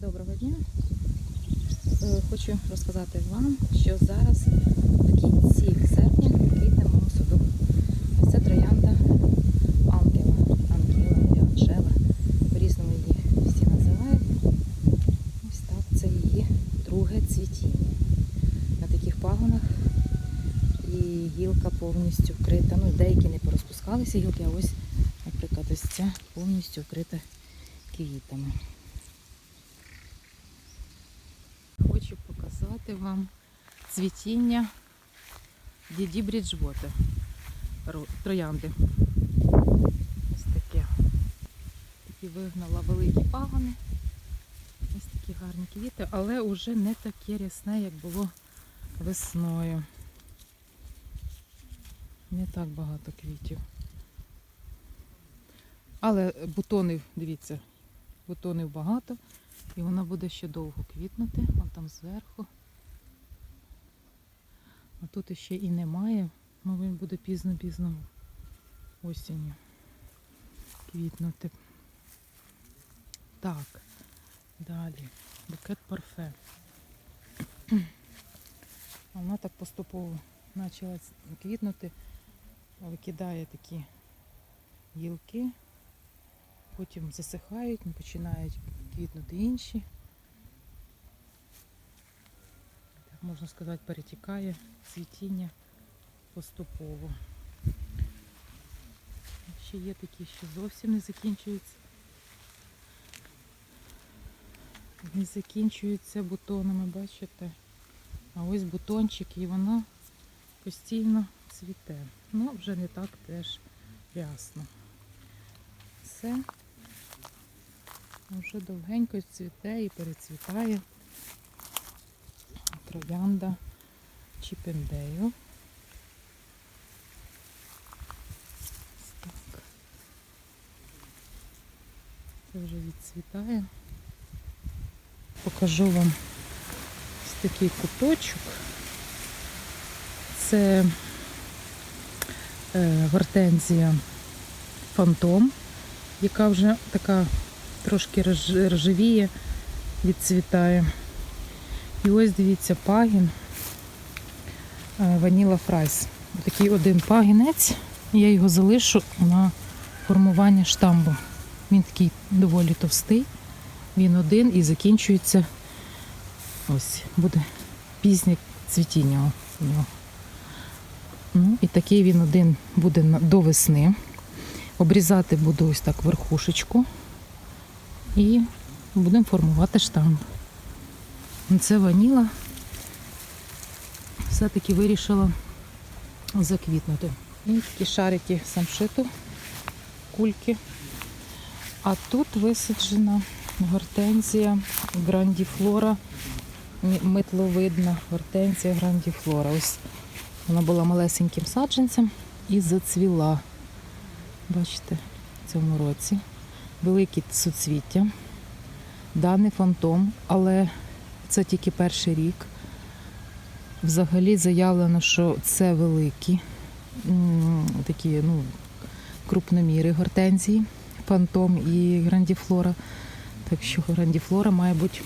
Доброго дня. Е, Хочу розказати вам, що зараз в кінці серпня квітне моєму саду. Ось Це троянда Ангела, Ангела або Анжела. По-різному її всі називають. Ось так, це її друге цвітіння. На таких пагонах і гілка повністю вкрита. Ну, деякі не порозпускалися гілки, а ось, наприклад, ось ця повністю вкрита квітами. Хочу показати вам цвітіння Діді Бріджвотер троянди. Ось таке. Такі вигнала великі пагони. Ось такі гарні квіти, але вже не таке рясне, як було весною. Не так багато квітів. Але бутонів, дивіться, бутонів багато. І вона буде ще довго квітнути, вон там зверху. А тут ще і немає, ну він буде пізно-пізно осінню квітнути. Так, далі. Букет парфе. Вона так поступово почала квітнути, викидає такі гілки, потім засихають, починають квітнути інші. Так можна сказати, перетікає цвітіння поступово. Ще є такі, що зовсім не закінчуються. Не закінчуються бутонами, бачите? А ось бутончик і вона постійно цвіте. Ну, вже не так теж рясно. Все. Вже довгенько цвіте і перецвітає троянда Чіпендею. Так. Це вже відцвітає. Покажу вам ось такий куточок. Це е, гортензія фантом, яка вже така трошки рож- рожевіє, відцвітає. І ось дивіться пагін е, Ваніла Фрайс. Такий один пагінець. Я його залишу на формування штамбу. Він такий доволі товстий. Він один і закінчується. Ось, буде пізнє цвітіння у нього. Ну, і такий він один буде до весни. Обрізати буду ось так верхушечку і будемо формувати штамп. Це ваніла. Все-таки вирішила заквітнути. І такі шарики самшиту, кульки. А тут висаджена гортензія грандіфлора, митловидна гортензія грандіфлора. Ось вона була малесеньким саджанцем і зацвіла. Бачите, в цьому році. Великі суцвіття. Даний фантом, але це тільки перший рік. Взагалі заявлено, що це великі такі ну, крупноміри гортензії, фантом і грандіфлора. Так що грандіфлора має бути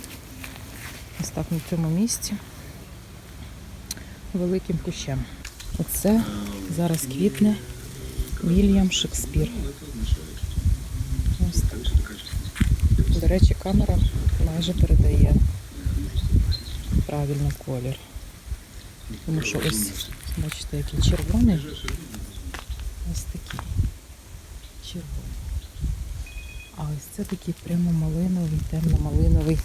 ось так на цьому місці великим кущем. Оце зараз квітне Вільям Шекспір. До речі, камера майже передає правильно колір. Тому що ось, бачите, який червоний. Ось такий червоний. А ось це такий прямо малиновий, темно-малиновий,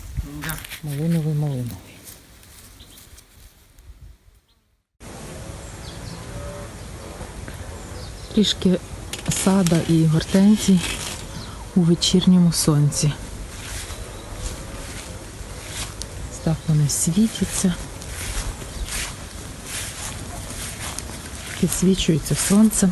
малиновий, малиновий. Трішки сада і гортензій у вечірньому сонці. Ось Так вони світяться. Підсвічується сонце.